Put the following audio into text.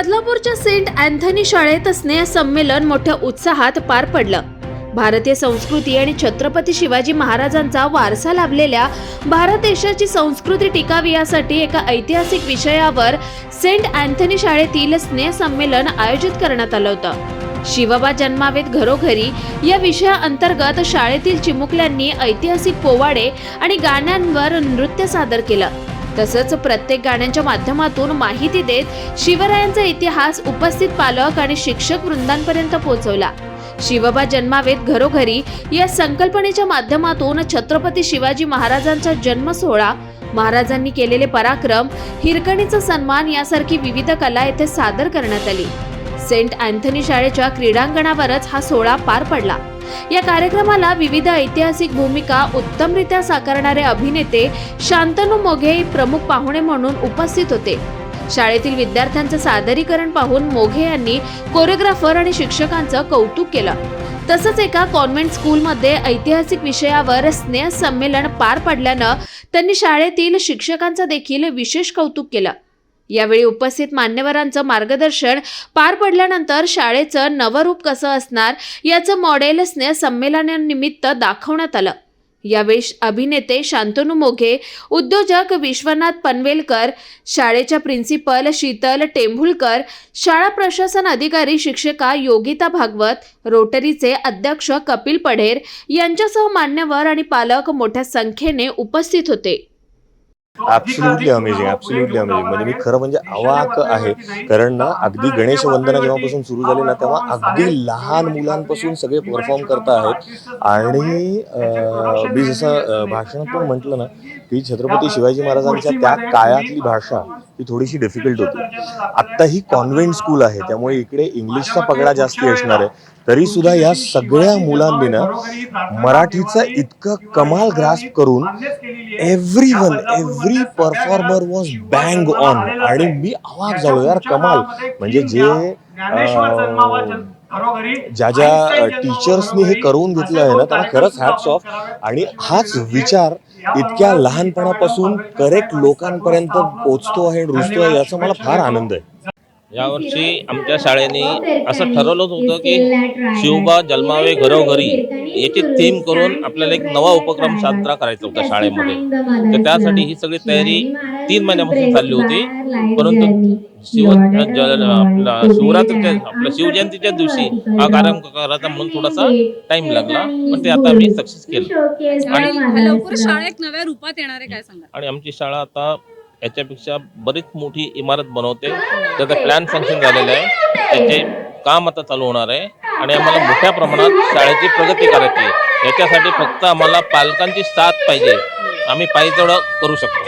बदलापूरच्या Saint Anthony शाळेत स्नेह संमेलन मोठ्या उत्साहात पार पडलं. भारतीय संस्कृती आणि छत्रपती शिवाजी महाराजांचा वारसा लाभलेल्या भारत देशाची संस्कृती टिकावी यासाठी एका ऐतिहासिक विषयावर सेंट अँथनी शाळेतील स्नेह संमेलन आयोजित करण्यात आलं होतं. शिवबा जन्मावेत घरोघरी या विषयाअंतर्गत शाळेतील चिमुकल्यांनी ऐतिहासिक पोवाडे आणि गाण्यांवर नृत्य सादर केलं. तसंच प्रत्येक गाण्यांच्या माध्यमातून माहिती देत शिवरायांचा इतिहास उपस्थित पालक आणि शिक्षक वृंदांपर्यंत पोहोचवला. शिवबा जन्मावेत घरोघरी या संकल्पनेच्या माध्यमातून छत्रपती शिवाजी महाराजांचा जन्म सोहळा महाराजांनी केलेले पराक्रम हिरकणीचा सन्मान यासारखी विविध कला येथे सादर करण्यात आली. सेंट अँथनी शाळेच्या क्रीडांगणावरच हा सोहळा पार पडला. या कार्यक्रमाला विविध ऐतिहासिक भूमिका उत्तमरित्या साकारणारे अभिनेते शांतनू मोघे प्रमुख पाहुणे म्हणून उपस्थित होते. शाळेतील विद्यार्थ्यांचं सादरीकरण पाहून मोघे यांनी कोरिओग्राफर आणि शिक्षकांचं कौतुक केलं. तसंच एका कॉन्व्हेंट स्कूलमध्ये ऐतिहासिक विषयावर स्नेह संमेलन पार पडल्यानं त्यांनी शाळेतील शिक्षकांचं देखील विशेष कौतुक केलं. यावेळी उपस्थित मान्यवरांचं मार्गदर्शन पार पडल्यानंतर शाळेचं नवरूप कसं असणार याचं मॉडेल संमेलनानिमित्त दाखवण्यात आलं. यावेळी अभिनेते शांतनू मोघे उद्योजक विश्वनाथ पनवेलकर शाळेच्या प्रिन्सिपल शीतल टेंभुलकर शाळा प्रशासन अधिकारी शिक्षिका योगिता भागवत रोटरीचे अध्यक्ष कपिल पढेर यांच्यासह मान्यवर आणि पालक मोठ्या संख्येने उपस्थित होते. ऍब्सोल्युटली अमेझिंग ऍब्सोल्युटली अमेझिंग म्हणजे मी खरं म्हणजे अवाक आहे. कारण ना अगदी गणेश वंदना जेव्हापासून सुरू झाली ना तेव्हा अगदी लहान मुलांपासून सगळे परफॉर्म करत आहेत. आणि मी जसं भाषणात पण म्हटलं ना की छत्रपती शिवाजी महाराजांच्या त्या काळातली भाषा ही थोडीशी डिफिकल्ट होती. आत्ता ही कॉन्व्हेंट स्कूल आहे त्यामुळे इकडे इंग्लिशचा पगडा जास्ती असणार आहे. तरी सुद्धा या सगळ्या मुलांनी ना मराठीचं इतकं कमाल ग्रास्प करून every one every performer was bang on आणि मी आवाज झालो यार कमाल. म्हणजे जे ज्या ज्या टीचर्सनी हे करून घेतलं आहे ना त्यांना खरंच हॅट्स ऑफ आणि हाच विचार इतक्या लहानपणापासून करेक्ट लोकांपर्यंत पोचतो आहे रुजतो आहे याचा मला फार आनंद आहे. यावर्षी आमच्या शाळेने असं ठरवलं होतं की शिवबा जन्मावे घरोघरी याची थीम करून आपल्याला एक नवा उपक्रम साजरा करायचा होता शाळेमध्ये. तर त्यासाठी ही सगळी तयारी तीन महिन्यापासून चालली होती. परंतु शिव आपला शिवरात्रीच्या आपल्या शिवजयंतीच्या दिवशी हा कार्यक्रम करायचा म्हणून थोडासा टाइम लागला. पण ते आता आम्ही सक्सेस केलं. आणि लवकर शाळा एक नव्या रूपात येणार आहे काय सांगा आणि आमची शाळा आता याच्यापेक्षा बरीच मोठी इमारत बनवते. त्याचं प्लॅन सँक्शन झालेलं आहे. त्याचे काम आता चालू होणार आहे. आणि आम्हाला मोठ्या प्रमाणात शाळेची प्रगती करायची आहे. याच्यासाठी फक्त आम्हाला पालकांची साथ पाहिजे. आम्ही पाहिजे तेवढं करू शकतो.